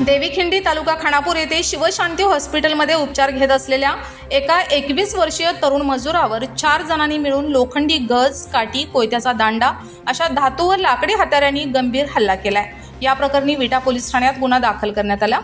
देवीखिंडी तालुका खानापूर येथे शिवशांती हॉस्पिटलमध्ये उपचार घेत असलेल्या एका एकवीस वर्षीय तरुण मजुरावर चार जणांनी मिळून लोखंडी गज काठी कोयत्याचा दांडा अशा धातू व लाकडी हाताऱ्यांनी गंभीर हल्ला केलाय. या प्रकरणी विटा पोलीस ठाण्यात गुन्हा दाखल करण्यात आला.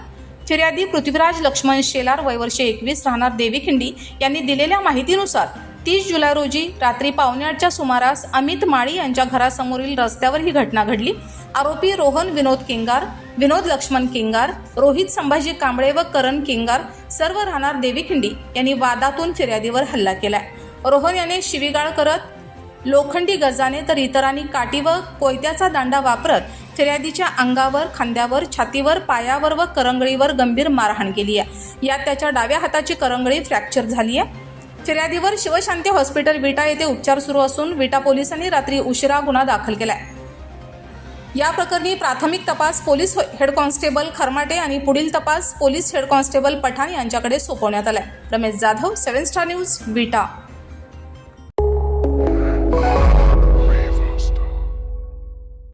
फिर्यादी पृथ्वीराज लक्ष्मण शेलार वयवर्ष एकवीस राहणार देवीखिंडी यांनी दिलेल्या माहितीनुसार तीस जुलै रोजी रात्री पावणेआठच्या सुमारास अमित माळी यांच्या घरासमोरील रस्त्यावर ही घटना घडली. आरोपी रोहन विनोद किंगार विनोद लक्ष्मण किंगार रोहित संभाजी कांबळे व करण किंगार सर्व राहणार देवीखिंडी यांनी वादातून फिर्यादीवर हल्ला केलाय. रोहन याने शिवीगाळ करत लोखंडी गजाने तर इतरांनी काठी व कोयत्याचा दांडा वापरत फिर्यादीच्या अंगावर खांद्यावर छातीवर पायावर व करंगळीवर गंभीर मारहाण केली आहे यात त्याच्या डाव्या हाताची करंगळी फ्रॅक्चर झाली आहे फिर्यादीवर शिवशांती हॉस्पिटल विटा येथे उपचार सुरू असून विटा पोलिसांनी रात्री उशिरा गुन्हा दाखल केलाय. या प्रकरणी प्राथमिक तपास पोलीस हेड कॉन्स्टेबल खरमाटे आणि पुढील तपास पोलीस हेड कॉन्स्टेबल पठाण यांच्याकडे सोपवण्यात आलाय. Ramesh Jadhav seven star news Vita.